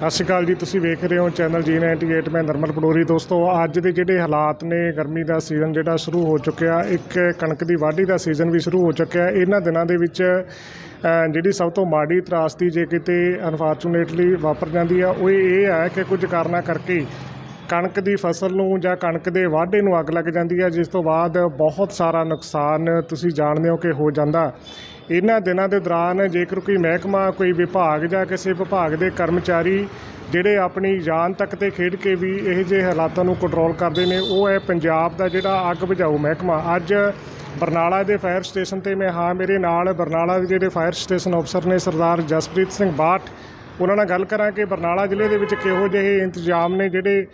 ਸਤਿ ਸ਼੍ਰੀ ਅਕਾਲ ਜੀ, ਤੁਸੀਂ ਵੇਖ ਰਹੇ ਹੋ ਚੈਨਲ G98 ਮੈਂ ਨਰਮਲ ਪਡੋਰੀ। ਦੋਸਤੋ, ਅੱਜ ਦੇ ਜਿਹੜੇ ਹਾਲਾਤ ਨੇ, ਗਰਮੀ ਦਾ ਸੀਜ਼ਨ ਜਿਹੜਾ ਸ਼ੁਰੂ ਹੋ ਚੁੱਕਿਆ, ਇੱਕ ਕਣਕ ਦੀ ਵਾਢੀ ਦਾ ਸੀਜ਼ਨ ਵੀ ਸ਼ੁਰੂ ਹੋ ਚੁੱਕਿਆ। ਇਹਨਾਂ ਦਿਨਾਂ ਦੇ ਵਿੱਚ ਜਿਹੜੀ ਸਭ ਤੋਂ ਮਾੜੀ ਤਰਾਸਦੀ ਜੇ ਕਿਤੇ ਅਨਫੋਰਚੂਨੇਟਲੀ ਵਾਪਰ ਜਾਂਦੀ ਆ, ਉਹ ਇਹ ਹੈ ਕਿ ਕੁਝ ਕਾਰਨਾਂ ਕਰਕੇ ਕਣਕ ਦੀ ਫਸਲ ਨੂੰ ਜਾਂ ਕਣਕ ਦੇ ਵਾਢੇ ਨੂੰ ਅੱਗ ਲੱਗ ਜਾਂਦੀ ਹੈ, ਜਿਸ ਤੋਂ ਬਾਅਦ ਬਹੁਤ ਸਾਰਾ ਨੁਕਸਾਨ ਤੁਸੀਂ ਜਾਣਦੇ ਹੋ ਕਿ ਹੋ ਜਾਂਦਾ। ਇਹਨਾਂ ਦਿਨਾਂ ਦੇ ਦੌਰਾਨ ਜੇਕਰ ਕੋਈ ਮਹਿਕਮਾ, ਕੋਈ ਵਿਭਾਗ ਜਾਂ ਕਿਸੇ ਵਿਭਾਗ ਦੇ ਕਰਮਚਾਰੀ ਜਿਹੜੇ ਆਪਣੀ ਜਾਨ ਤੱਕ ਤੇ ਖੇਡ ਕੇ ਵੀ ਇਹੋ ਜਿਹੇ ਹਾਲਾਤਾਂ ਨੂੰ ਕੰਟਰੋਲ ਕਰਦੇ ਨੇ, ਉਹ ਹੈ ਪੰਜਾਬ ਦਾ ਜਿਹੜਾ ਅੱਗ ਬੁਝਾਊ ਮਹਿਕਮਾ। ਅੱਜ ਬਰਨਾਲਾ ਦੇ ਫਾਇਰ ਸਟੇਸ਼ਨ ਤੇ ਮੈਂ ਹਾਂ, ਮੇਰੇ ਨਾਲ ਬਰਨਾਲਾ ਦੇ ਜਿਹੜੇ ਫਾਇਰ ਸਟੇਸ਼ਨ ਅਫਸਰ ਨੇ ਸਰਦਾਰ ਜਸਪ੍ਰੀਤ ਸਿੰਘ ਬਾਠ ਉਹਨਾਂ ਨਾਲ ਗੱਲ ਕਰਾਂ ਕਿ ਬਰਨਾਲਾ ਜ਼ਿਲ੍ਹੇ ਦੇ ਵਿੱਚ ਕਿਹੋ ਜਿਹੇ ਇੰਤਜ਼ਾਮ ਨੇ ਜਿਹੜੇ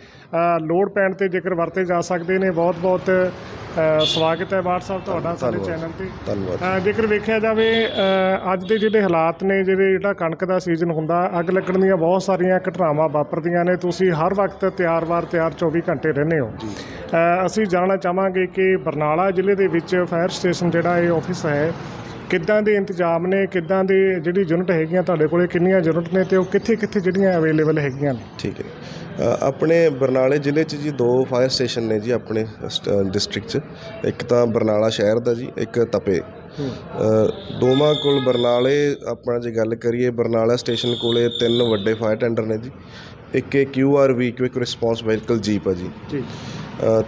ਲੋੜ ਪੈਣ ਤੇ ਜੇਕਰ ਵਰਤੇ ਜਾ ਸਕਦੇ ਨੇ। ਬਹੁਤ ਬਹੁਤ ਅ, ਸਵਾਗਤ ਹੈ ਬਾਠ ਸਾਹਿਬ ਤੁਹਾਡਾ ਸਾਡੇ। ਚੈਨਲ ਤੇ। ਧੰਨਵਾਦ। ਜੇਕਰ ਵੇਖਿਆ ਜਾਵੇ ਅੱਜ ਦੇ ਜਿਹੜੇ ਹਾਲਾਤ ਨੇ ਜਿਹੜੇ ਜਿਹੜਾ ਕਣਕ ਦਾ ਸੀਜ਼ਨ ਹੁੰਦਾ ਅੱਗ ਲੱਗਣ ਦੀਆਂ ਬਹੁਤ ਸਾਰੀਆਂ ਘਟਨਾਵਾਂ ਵਾਪਰਦੀਆਂ ਨੇ। ਤੁਸੀਂ ਹਰ ਵਕਤ ਤਿਆਰ-ਵਾਰ ਤਿਆਰ 24 ਘੰਟੇ ਰਹਿੰਦੇ ਹੋ। ਅਸੀਂ ਜਾਣਨਾ ਚਾਹਾਂਗੇ ਕਿ ਬਰਨਾਲਾ ਜ਼ਿਲ੍ਹੇ ਦੇ ਵਿੱਚ ਫਾਇਰ ਸਟੇਸ਼ਨ ਜਿਹੜਾ ਇਹ ਆਫਿਸ ਹੈ ਕਿੱਦਾਂ ਦੇ ਇੰਤਜ਼ਾਮ ਨੇ ਕਿੱਦਾਂ ਦੇ ਜਿਹੜੀ ਯੂਨਿਟ ਹੈਗੀਆਂ ਤੁਹਾਡੇ ਕੋਲੇ ਕਿੰਨੀਆਂ ਯੂਨਿਟ ਨੇ ਤੇ ਉਹ ਕਿੱਥੇ-ਕਿੱਥੇ ਜਿਹੜੀਆਂ ਅਵੇਲੇਬਲ ਹੈਗੀਆਂ ਨੇ? ਠੀਕ ਹੈ। ਆਪਣੇ ਬਰਨਾਲੇ ਜ਼ਿਲ੍ਹੇ 'ਚ ਜੀ ਦੋ ਫਾਇਰ ਸਟੇਸ਼ਨ ਨੇ ਜੀ ਆਪਣੇ ਡਿਸਟ੍ਰਿਕਟ 'ਚ। ਇੱਕ ਤਾਂ ਬਰਨਾਲਾ ਸ਼ਹਿਰ ਦਾ ਜੀ ਇੱਕ ਤਪੇ। ਦੋਵਾਂ ਕੋਲ ਬਰਨਾਲੇ ਆਪਣਾ ਜੇ ਗੱਲ ਕਰੀਏ ਬਰਨਾਲਾ ਸਟੇਸ਼ਨ ਕੋਲੇ ਤਿੰਨ ਵੱਡੇ ਫਾਇਰ ਟੈਂਡਰ ਨੇ ਜੀ। ਇੱਕ ਇਹ QRV quick response vehicle jeep ਆ ਜੀ। ਜੀ।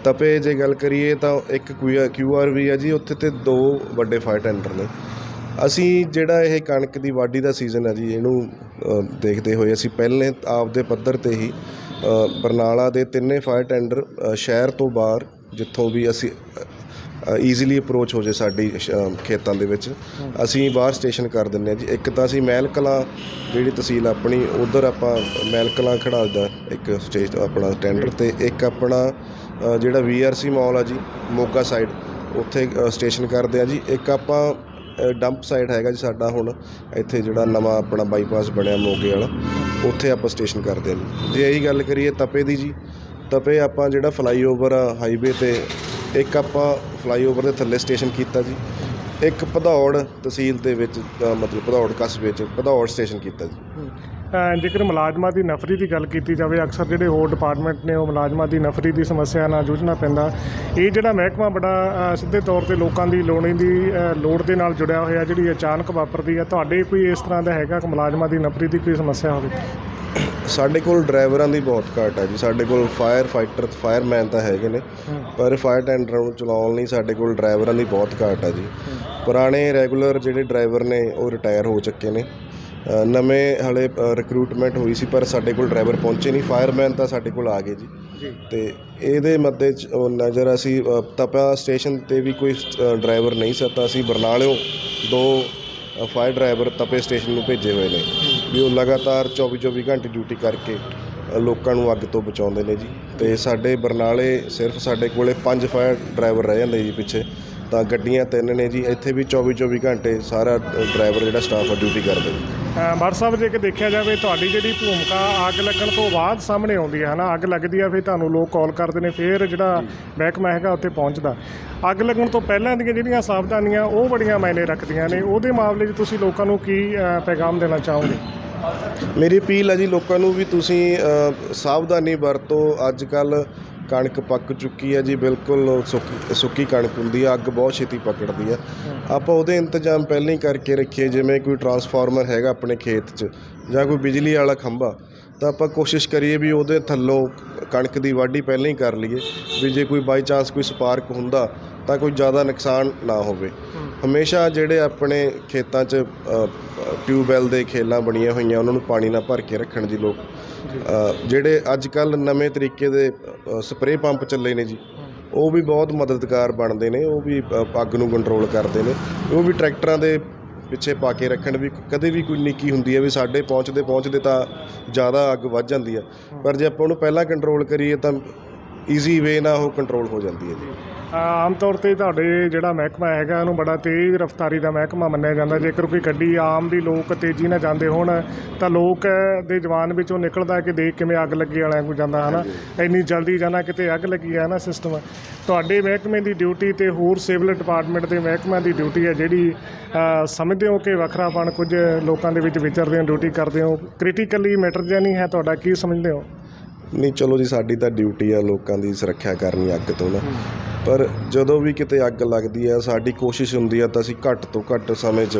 ਤਪੇ ਜੇ ਗੱਲ ਕਰੀਏ ਤਾਂ ਇੱਕ ਕਿਊਆਰਵੀ ਆ ਜੀ ਉੱਥੇ ਤੇ ਦੋ ਵੱਡੇ ਫਾਇਰ ਟੈਂਡਰ ਨੇ। ਅਸੀਂ ਜਿਹੜਾ ਇਹ ਕਣਕ ਦੀ ਵਾਢੀ ਦਾ ਸੀਜ਼ਨ ਹੈ ਜੀ ਇਹਨੂੰ ਦੇਖਦੇ ਹੋਏ ਅਸੀਂ ਪਹਿਲੇ ਆਪਦੇ ਪੱਧਰ ਤੇ ਹੀ ਬਰਨਾਲਾ ਦੇ ਤਿੰਨੇ ਫਾਇਰ ਟੈਂਡਰ ਸ਼ਹਿਰ ਤੋਂ ਬਾਹਰ ਜਿੱਥੋਂ ਵੀ ਅਸੀਂ ਈਜ਼ੀਲੀ ਅਪਰੋਚ ਹੋ ਜੇ ਸਾਡੀ ਸ਼- ਅ, ਖੇਤਾਂ ਦੇ ਵਿੱਚ। ਅਸੀਂ ਬਾਹਰ ਸਟੇਸ਼ਨ ਕਰ ਦਿੰਦੇ ਹਾਂ ਜੀ। ਇੱਕ ਤਾਂ ਅਸੀਂ ਮਹਿਲ ਕਲਾਂ ਜਿਹੜੀ ਤਹਿਸੀਲ ਆਪਣੀ ਉਧਰ ਆਪਾਂ ਮਹਿਲ ਕਲਾਂ ਖੜਾ ਦਾ ਇੱਕ ਸਟੇਜ ਆਪਣਾ ਟੈਂਡਰ ਤੇ ਇੱਕ ਆਪਣਾ ਅ, ਜਿਹੜਾ ਵੀਆਰਸੀ ਮਾਲ ਆ ਜੀ ਮੋਗਾ ਸਾਈਡ ਉੱਥੇ ਅ, ਸਟੇਸ਼ਨ ਕਰਦੇ ਆ ਜੀ। ਇੱਕ ਆਪਾਂ ਡੰਪ ਸਾਈਡ ਹੈਗਾ ਜੀ ਸਾਡਾ ਹੁਣ ਇੱਥੇ ਜਿਹੜਾ ਨਵਾਂ ਆਪਣਾ ਬਾਈਪਾਸ ਬਣਿਆ ਮੋਗੇ ਵਾਲਾ ਉੱਥੇ ਆਪਾਂ ਸਟੇਸ਼ਨ ਕਰਦੇ ਹਾਂ ਜੀ। ਜੇ ਇਹੀ ਗੱਲ ਕਰੀਏ ਤਪੇ ਦੀ ਜੀ ਤਪੇ ਆਪਾਂ ਜਿਹੜਾ ਫਲਾਈਓਵਰ ਆ ਹਾਈਵੇ ਤੇ ਇੱਕ ਆਪਾਂ ਫਲਾਈਓਵਰ ਦੇ ਥੱਲੇ ਸਟੇਸ਼ਨ ਕੀਤਾ ਜੀ। ਇੱਕ ਭਦੌੜ ਤਹਿਸੀਲ ਦੇ ਵਿੱਚ ਅ, ਮਤਲਬ ਭਦੌੜ ਕਸਬੇ 'ਚ ਭਦੌੜ ਸਟੇਸ਼ਨ ਕੀਤਾ ਜੀ। ਅ, ਜੇਕਰ ਮੁਲਾਜ਼ਮਾਂ ਦੀ ਨਫਰੀ ਦੀ ਗੱਲ ਕੀਤੀ ਜਾਵੇ ਅਕਸਰ ਜਿਹੜੇ ਹੋਰ ਡਿਪਾਰਟਮੈਂਟ ਨੇ ਉਹ ਮੁਲਾਜ਼ਮਾਂ ਦੀ ਨਫਰੀ ਦੀ ਸਮੱਸਿਆ ਨਾਲ ਜੂਝਣਾ ਪੈਂਦਾ। ਇਹ ਜਿਹੜਾ ਮਹਿਕਮਾ ਬੜਾ ਅ, ਸਿੱਧੇ ਤੌਰ ਤੇ ਲੋਕਾਂ ਦੀ ਲੋੜੀ ਦੀ ਅ, ਲੋੜ ਦੇ ਨਾਲ ਜੁੜਿਆ ਹੋਇਆ ਜਿਹੜੀ ਅਚਾਨਕ ਵਾਪਰਦੀ ਹੈ ਤੁਹਾਡੇ ਕੋਈ ਇਸ ਤਰ੍ਹਾਂ ਦਾ ਹੈਗਾ ਕਿ ਮੁਲਾਜ਼ਮਾਂ ਦੀ ਨਫਰੀ ਦੀ ਕੋਈ ਸਮੱਸਿਆ ਹੋਵੇ? ਸਾਡੇ ਕੋਲ ਡਰਾਈਵਰਾਂ ਦੀ ਬਹੁਤ ਘਾਟ ਹੈ ਜੀ। ਸਾਡੇ ਕੋਲ ਫਾਇਰ ਫਾਈਟਰ ਫਾਇਰਮੈਨ ਤਾਂ ਹੈਗੇ ਨੇ ਪਰ ਫਾਇਰ ਟੈਂਡਰਾਂ ਨੂੰ ਚਲਾਉਣ ਲਈ ਸਾਡੇ ਕੋਲ ਡਰਾਈਵਰਾਂ ਦੀ ਬਹੁਤ ਘਾਟ ਹੈ ਜੀ। ਪੁਰਾਣੇ ਰੈਗੂਲਰ ਜਿਹੜੇ ਡਰਾਈਵਰ ਨੇ ਉਹ ਰਿਟਾਇਰ ਹੋ ਚੁੱਕੇ ਨੇ। ਨਵੇਂ ਹਲੇ ਰਿਕਰੂਟਮੈਂਟ ਹੋਈ ਸੀ ਪਰ ਸਾਡੇ ਕੋਲ ਡਰਾਈਵਰ ਪਹੁੰਚੇ ਨਹੀਂ। ਫਾਇਰਮੈਨ ਤਾਂ ਸਾਡੇ ਕੋਲ ਆ ਗਏ ਜੀ। ਤੇ ਇਹਦੇ ਮੱਦੇ 'ਚ ਨਜ਼ਰ ਅਸੀਂ ਤਪਾ ਸਟੇਸ਼ਨ ਤੇ ਵੀ ਕੋਈ ਡਰਾਈਵਰ ਨਹੀਂ ਸੀ ਤਾਂ ਅਸੀਂ ਬਰਨਾਲਿਓਂ ਦੋ ਫਾਇਰ ਡਰਾਈਵਰ ਤਪੇ ਸਟੇਸ਼ਨ ਨੂੰ ਭੇਜੇ ਹੋਏ ਨੇ। ਵੀ ਉਹ ਲਗਾਤਾਰ 24 24 ਘੰਟੇ ਡਿਊਟੀ ਕਰਕੇ ਲੋਕਾਂ ਨੂੰ ਅੱਗ ਤੋਂ ਬਚਾਉਂਦੇ ਨੇ ਜੀ। ਤੇ ਸਾਡੇ ਬਰਨਾਲੇ ਸਿਰਫ ਸਾਡੇ ਕੋਲੇ ਪੰਜ ਫਾਇਰ ਡਰਾਈਵਰ ਰਹਿ ਜਾਂਦੇ ਜੀ ਪਿੱਛੇ। ਤਾਂ ਗੱਡੀਆਂ ਤਿੰਨ ਨੇ ਜੀ। ਇੱਥੇ ਵੀ 24 24 ਘੰਟੇ ਸਾਰਾ ਡਰਾਈਵਰ ਜਿਹੜਾ ਸਟਾਫ ਆ ਡਿਊਟੀ ਕਰਦੇ ਨੇ। ਸਾਹਿਬ, ਜੇ ਕਿ ਦੇਖਿਆ ਜਾਵੇ, ਤੁਹਾਡੀ ਜਿਹੜੀ ਭੂਮਿਕਾ ਅੱਗ ਲੱਗਣ ਤੋਂ ਬਾਅਦ ਸਾਹਮਣੇ ਆਉਂਦੀ ਹੈ, ਹਨਾ? ਅੱਗ ਲੱਗਦੀ ਆ, ਫਿਰ ਤੁਹਾਨੂੰ ਲੋਕ ਕਾਲ ਕਰਦੇ ਨੇ, ਫਿਰ ਜਿਹੜਾ ਮਹਿਕਮਾ ਹੈਗਾ ਉੱਥੇ ਪਹੁੰਚਦਾ। ਅੱਗ ਲੱਗਣ ਤੋਂ ਪਹਿਲਾਂ ਦੀਆਂ ਜਿਹੜੀਆਂ ਸਾਵਧਾਨੀਆਂ, ਉਹ ਬੜੀਆਂ ਮਾਇਨੇ ਰੱਖਦੀਆਂ ਨੇ। ਉਹਦੇ ਮਾਮਲੇ 'ਚ ਤੁਸੀਂ ਲੋਕਾਂ ਨੂੰ ਕੀ ਪੈਗਾਮ ਦੇਣਾ ਚਾਹੋਗੇ? ਮੇਰੀ ਅਪੀਲ ਹੈ ਜੀ ਲੋਕਾਂ ਨੂੰ ਵੀ ਤੁਸੀਂ ਅ, ਸਾਵਧਾਨੀ ਵਰਤੋ। ਅੱਜ ਕੱਲ ਕਣਕ ਪੱਕ ਚੁੱਕੀ ਹੈ ਜੀ ਬਿਲਕੁਲ ਸੁੱਕੀ ਸੁੱਕੀ ਕਣਕ ਹੁੰਦੀ ਹੈ ਅੱਗ ਬਹੁਤ ਛੇਤੀ ਪਕੜਦੀ ਹੈ। ਆਪਾਂ ਉਹਦੇ ਇੰਤਜ਼ਾਮ ਪਹਿਲਾਂ ਹੀ ਕਰਕੇ ਰੱਖੀਏ ਜਿਵੇਂ ਕੋਈ ਟਰਾਂਸਫਾਰਮਰ ਹੈਗਾ ਆਪਣੇ ਖੇਤ 'ਚ ਜਾਂ ਕੋਈ ਬਿਜਲੀ ਵਾਲਾ ਖੰਭਾ ਤਾਂ ਆਪਾਂ ਕੋਸ਼ਿਸ਼ ਕਰੀਏ ਵੀ ਉਹਦੇ ਥੱਲੋਂ ਕਣਕ ਦੀ ਵਾਢੀ ਪਹਿਲਾਂ ਹੀ ਕਰ ਲਈਏ ਵੀ ਜੇ ਕੋਈ ਬਾਈ ਚਾਂਸ ਕੋਈ ਸਪਾਰਕ ਹੁੰਦਾ ਤਾਂ ਕੋਈ ਜ਼ਿਆਦਾ ਨੁਕਸਾਨ ਨਾ ਹੋਵੇ। ਹਮੇਸ਼ਾ ਜਿਹੜੇ ਆਪਣੇ ਖੇਤਾਂ 'ਚ ਟਿਊਬਵੈਲ ਦੇ ਖੇਲਾਂ ਬਣੀਆਂ ਹੋਈਆਂ ਉਹਨਾਂ ਨੂੰ ਪਾਣੀ ਨਾਲ ਭਰ ਕੇ ਰੱਖਣ ਦੀ ਲੋਕ। ਜਿਹੜੇ ਅੱਜ ਕੱਲ ਨਵੇਂ ਤਰੀਕੇ ਦੇ ਸਪਰੇਅ ਪੰਪ ਚੱਲੇ ਨੇ ਜੀ ਉਹ ਵੀ ਬਹੁਤ ਮਦਦਗਾਰ ਬਣਦੇ ਨੇ ਉਹ ਵੀ ਅੱਗ ਨੂੰ ਕੰਟਰੋਲ ਕਰਦੇ ਨੇ ਉਹ ਵੀ ਟਰੈਕਟਰਾਂ ਦੇ ਪਿੱਛੇ ਪਾ ਕੇ ਰੱਖਣ ਵੀ ਕਦੇ ਵੀ ਕੋਈ ਨਿੱਕੀ ਹੁੰਦੀ ਹੈ ਵੀ ਸਾਡੇ ਪਹੁੰਚਦੇ ਪਹੁੰਚਦੇ ਤਾਂ ਜ਼ਿਆਦਾ ਅੱਗ ਵੱਧ ਜਾਂਦੀ ਹੈ। ਪਰ ਜੇ ਆਪਾਂ ਉਹਨੂੰ ਪਹਿਲਾਂ ਕੰਟਰੋਲ ਕਰੀਏ ਤਾਂ ਈਜ਼ੀ ਵੇ ਨਾਲ ਉਹ ਕੰਟਰੋਲ ਹੋ ਜਾਂਦੀ ਹੈ ਜੀ। ਆਮ ਤੌਰ ਤੇ ਤੁਹਾਡੇ ਜਿਹੜਾ ਮਹਿਕਮਾ ਹੈਗਾ ਇਹਨੂੰ ਬੜਾ ਤੇਜ਼ ਰਫ਼ਤਾਰੀ ਦਾ ਮਹਿਕਮਾ ਮੰਨਿਆ ਜਾਂਦਾ। ਜੇਕਰ ਕੋਈ ਗੱਡੀ ਆਮ ਵੀ ਲੋਕ ਤੇਜ਼ੀ ਨਾਲ ਜਾਂਦੇ ਹੋਣ ਤਾਂ ਲੋਕ ਦੇ ਜਵਾਨ ਵਿੱਚੋਂ ਨਿਕਲਦਾ ਕਿ ਦੇਖ ਕਿਵੇਂ ਅੱਗ ਲੱਗੀ ਵਾਲਿਆਂ ਨੂੰ ਜਾਂਦਾ ਹਨਾ? ਇੰਨੀ ਜਲਦੀ ਜਾਣਾ ਕਿਤੇ ਅੱਗ ਲੱਗੀ ਹੈ ਨਾ ਸਿਸਟਮ ਤੁਹਾਡੇ ਮਹਿਕਮੇ ਦੀ ਡਿਊਟੀ ਤੇ ਹੋਰ ਸਿਵਲ ਡਿਪਾਰਟਮੈਂਟ ਦੇ ਮਹਿਕਮਿਆਂ ਦੀ ਡਿਊਟੀ ਹੈ ਜਿਹੜੀ ਸਮਝਦੇ ਹੋ ਕਿ ਵੱਖਰਾਪਣ ਕੁਝ ਲੋਕਾਂ ਦੇ ਵਿੱਚ ਵਿਚਰਦੇ ਹੋ ਡਿਊਟੀ ਕਰਦੇ ਹੋ? ਕ੍ਰਿਟੀਕਲੀ ਮੈਟਰ ਜਾਂ ਨਹੀਂ ਹੈ ਤੁਹਾਡਾ ਕੀ ਸਮਝਦੇ ਹੋ? ਨਹੀਂ ਚਲੋ ਜੀ ਸਾਡੀ ਤਾਂ ਡਿਊਟੀ ਆ ਲੋਕਾਂ ਦੀ ਸੁਰੱਖਿਆ ਕਰਨੀ ਅੱਗ ਤੋਂ ਨਾ। ਪਰ ਜਦੋਂ ਵੀ ਕਿਤੇ ਅੱਗ ਲੱਗਦੀ ਹੈ ਸਾਡੀ ਕੋਸ਼ਿਸ਼ ਹੁੰਦੀ ਹੈ ਤਾਂ ਅਸੀਂ ਘੱਟ ਤੋਂ ਘੱਟ ਸਮੇਂ 'ਚ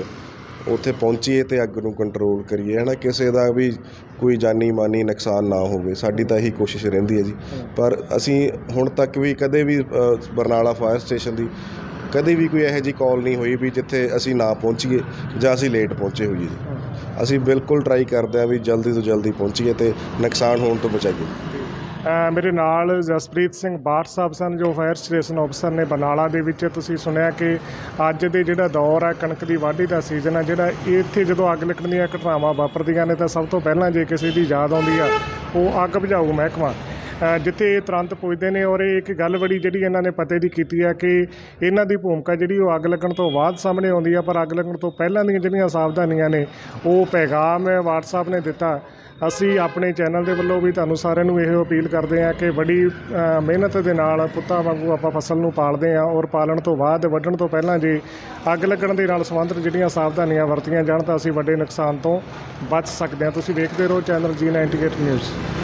ਉੱਥੇ ਪਹੁੰਚੀਏ ਤੇ ਅੱਗ ਨੂੰ ਕੰਟਰੋਲ ਕਰੀਏ ਹੈ ਨਾ ਕਿਸੇ ਦਾ ਵੀ ਕੋਈ ਜਾਨੀ ਮਾਨੀ ਨੁਕਸਾਨ ਨਾ ਹੋਵੇ ਸਾਡੀ ਤਾਂ ਇਹੀ ਕੋਸ਼ਿਸ਼ ਰਹਿੰਦੀ ਹੈ ਜੀ। ਪਰ ਅਸੀਂ ਹੁਣ ਤੱਕ ਵੀ ਕਦੇ ਵੀ ਅ, ਬਰਨਾਲਾ ਫਾਇਰ ਸਟੇਸ਼ਨ ਦੀ ਕਦੇ ਵੀ ਕੋਈ ਇਹੋ ਜਿਹੀ ਕਾਲ ਨਹੀਂ ਹੋਈ ਵੀ ਜਿੱਥੇ ਅਸੀਂ ਨਾ ਪਹੁੰਚੀਏ ਜਾਂ ਅਸੀਂ ਲੇਟ ਪਹੁੰਚੇ ਹੋਈਏ ਜੀ। ਅਸੀਂ ਬਿਲਕੁਲ ਟਰਾਈ ਕਰਦੇ ਹਾਂ ਵੀ ਜਲਦੀ ਤੋਂ ਜਲਦੀ ਪਹੁੰਚੀਏ ਤੇ ਨੁਕਸਾਨ ਹੋਣ ਤੋਂ ਬਚਾਈਏ। ਮੇਰੇ ਨਾਲ ਜਸਪ੍ਰੀਤ ਸਿੰਘ ਬਾਠ ਸਾਹਿਬ ਸਨ, ਜੋ ਫਾਇਰ ਸਟੇਸ਼ਨ ਅਫਸਰ ਨੇ ਬਰਨਾਲਾ ਦੇ ਵਿੱਚ। ਤੁਸੀਂ ਸੁਣਿਆ ਕਿ ਅੱਜ ਦੇ ਜਿਹੜਾ ਦੌਰ ਹੈ ਕਣਕ ਦੀ ਵਾਢੀ ਦਾ ਸੀਜ਼ਨ ਹੈ ਜਿਹੜਾ ਇੱਥੇ ਜਦੋਂ ਅੱਗ ਲੱਗਣ ਦੀਆਂ ਘਟਨਾਵਾਂ ਵਾਪਰਦੀਆਂ ਨੇ, ਤਾਂ ਸਭ ਤੋਂ ਪਹਿਲਾਂ ਜੇ ਕਿਸੇ ਦੀ ਯਾਦ ਆਉਂਦੀ ਆ, ਉਹ ਅੱਗ ਬੁਝਾਊ ਮਹਿਕਮਾ। ਜਿੱਥੇ ਇਹ ਤੁਰੰਤ ਪੁੱਜਦੇ ਨੇ ਔਰ ਇਹ ਇੱਕ ਗੱਲ ਬੜੀ ਜਿਹੜੀ ਇਹਨਾਂ ਨੇ ਪਤੇ ਦੀ ਕੀਤੀ ਹੈ ਕਿ ਇਹਨਾਂ ਦੀ ਭੂਮਿਕਾ ਜਿਹੜੀ ਉਹ ਅੱਗ ਲੱਗਣ ਤੋਂ ਬਾਅਦ ਸਾਹਮਣੇ ਆਉਂਦੀ ਆ, ਪਰ ਅੱਗ ਲੱਗਣ ਤੋਂ ਪਹਿਲਾਂ ਦੀਆਂ ਜਿਹੜੀਆਂ ਸਾਵਧਾਨੀਆਂ ਨੇ, ਉਹ ਪੈਗਾਮ ਹੈ WhatsApp ਨੇ ਦਿੱਤਾ। ਅਸੀਂ ਆਪਣੇ ਚੈਨਲ ਦੇ ਵੱਲੋਂ ਵੀ ਤੁਹਾਨੂੰ ਸਾਰਿਆਂ ਨੂੰ ਇਹ ਅਪੀਲ ਕਰਦੇ ਹਾਂ ਕਿ ਬੜੀ ਮਿਹਨਤ ਦੇ ਨਾਲ ਪੁੱਤਾਂ ਵਾਂਗੂ ਆਪਾਂ ਫਸਲ ਨੂੰ ਪਾਲਦੇ ਹਾਂ ਔਰ ਪਾਲਣ ਤੋਂ ਬਾਅਦ ਵੱਢਣ ਤੋਂ ਪਹਿਲਾਂ ਜੇ ਅੱਗ ਲੱਗਣ ਦੇ ਨਾਲ ਸੰਬੰਧਿਤ ਜਿਹੜੀਆਂ ਸਾਵਧਾਨੀਆਂ ਵਰਤੀਆਂ ਜਾਣ ਤਾਂ ਅਸੀਂ ਵੱਡੇ ਨੁਕਸਾਨ ਤੋਂ ਬਚ ਸਕਦੇ ਹਾਂ। ਤੁਸੀਂ ਵੇਖਦੇ ਰਹੋ ਚੈਨਲ ਜੀ 98 ਨਿਊਜ਼